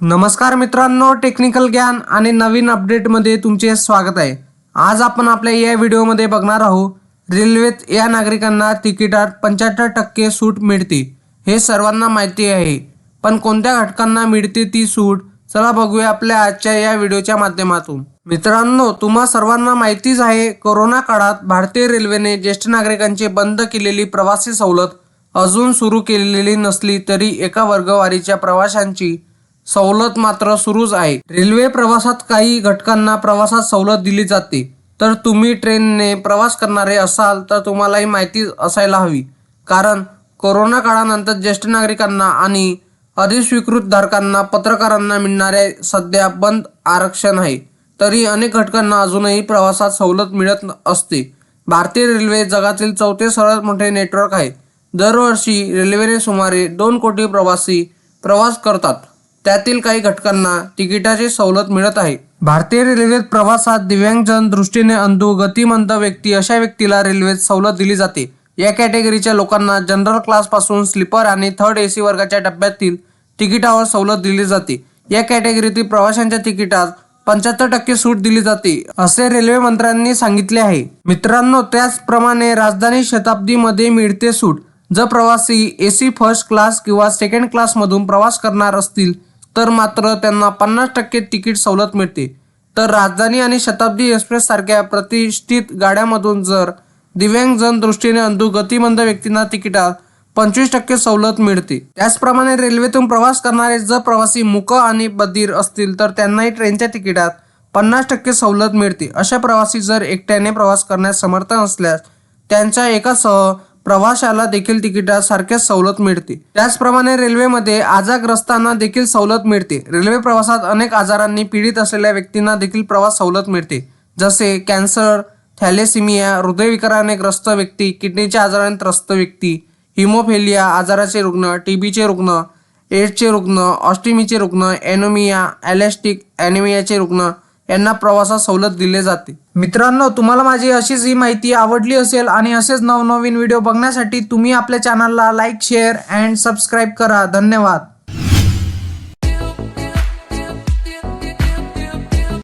नमस्कार मित्रांनो टेक्निकल ज्ञान आणि नवीन अपडेटमध्ये तुमचे स्वागत आहे. आज आपण आपल्या या व्हिडिओमध्ये बघणार आहोत रेल्वेत या नागरिकांना तिकिटात पंच्याहत्तर टक्के सूट मिळते हे सर्वांना माहिती आहे. पण कोणत्या घटकांना मिळते ती सूट चला बघूया आपल्या आजच्या या व्हिडिओच्या माध्यमातून. मित्रांनो तुम्हा सर्वांना माहितीच आहे कोरोना काळात भारतीय रेल्वेने ज्येष्ठ नागरिकांची बंद केलेली प्रवासी सवलत अजून सुरू केलेली नसली तरी एका वर्गवारीच्या प्रवाशांची सवलत मात्र सुरूच आहे. रेल्वे प्रवासात काही घटकांना प्रवासात सवलत दिली जाते. तर तुम्ही ट्रेनने प्रवास करणारे असाल तर तुम्हालाही माहिती असायला हवी. कारण कोरोना काळानंतर ज्येष्ठ नागरिकांना आणि अधिस्वीकृत धारकांना पत्रकारांना मिळणारे सध्या बंद आरक्षण आहे. तरी अनेक घटकांना अजूनही प्रवासात सवलत मिळत असते. भारतीय रेल्वे जगातील चौथे सर्वात मोठे नेटवर्क आहे. दरवर्षी रेल्वेने सुमारे दोन कोटी प्रवासी प्रवास करतात. त्यातील काही घटकांना तिकिटाची सवलत मिळत आहे. भारतीय रेल्वेत प्रवासात दिव्यांगजन दृष्टीने अंधू गतिमंद व्यक्ती अशा व्यक्तीला रेल्वेत सवलत दिली जाते. या कॅटेगरीच्या लोकांना जनरल क्लासपासून स्लीपर आणि थर्ड एसी वर्गाच्या डब्यातील तिकिटावर सवलत दिली जाते. या कॅटेगरीतील प्रवाशांच्या तिकिटात पंच्याहत्तर टक्के सूट दिली जाते असे रेल्वे मंत्र्यांनी सांगितले आहे. मित्रांनो त्याचप्रमाणे राजधानी शताब्दीमध्ये मिळते सूट. जर प्रवासी एसी फर्स्ट क्लास किंवा सेकंड क्लास मधून प्रवास करणार असतील तर मात्र त्यांना पन्नास टक्के तिकीट सवलत मिळते. तर राजधानी आणि शताब्दी एक्सप्रेस सारख्या प्रतिष्ठित गाड्यामधून जर दिव्यांगजन दृष्टीने अंधू गतिमंद व्यक्तींना तिकिटात पंचवीस टक्के सवलत मिळते. त्याचप्रमाणे रेल्वेतून प्रवास करणारे जर प्रवासी मुक आणि बधीर असतील तर त्यांनाही ट्रेनच्या तिकिटात पन्नास टक्के सवलत मिळते. अशा प्रवासी जर एकट्याने प्रवास करण्यास समर्थ असल्यास त्यांच्या एकासह प्रवाशाला देखील तिकिटासारख्याच सवलत मिळते. त्याचप्रमाणे रेल्वेमध्ये आजारग्रस्तांना देखील सवलत मिळते. रेल्वे प्रवासात अनेक आजारांनी पीडित असलेल्या व्यक्तींना देखील प्रवास सवलत मिळते. जसे कॅन्सर थॅलेसिमिया हृदयविकाराने ग्रस्त व्यक्ती किडनीच्या आजाराने त्रस्त व्यक्ती हिमोफेलिया आजाराचे रुग्ण टीबीचे रुग्ण एड्सचे रुग्ण ऑस्टिमीचे रुग्ण एनोमिया ॲलेस्टिक ॲनिमियाचे रुग्ण यांना प्रवासात सवलत दिले जाते. मित्रांनो तुम्हाला माझी अशीच ही माहिती आवडली असेल आणि असेच नवनवीन व्हिडिओ बघण्यासाठी तुम्ही आपल्या चॅनलला लाईक शेअर अँड सबस्क्राईब करा. धन्यवाद.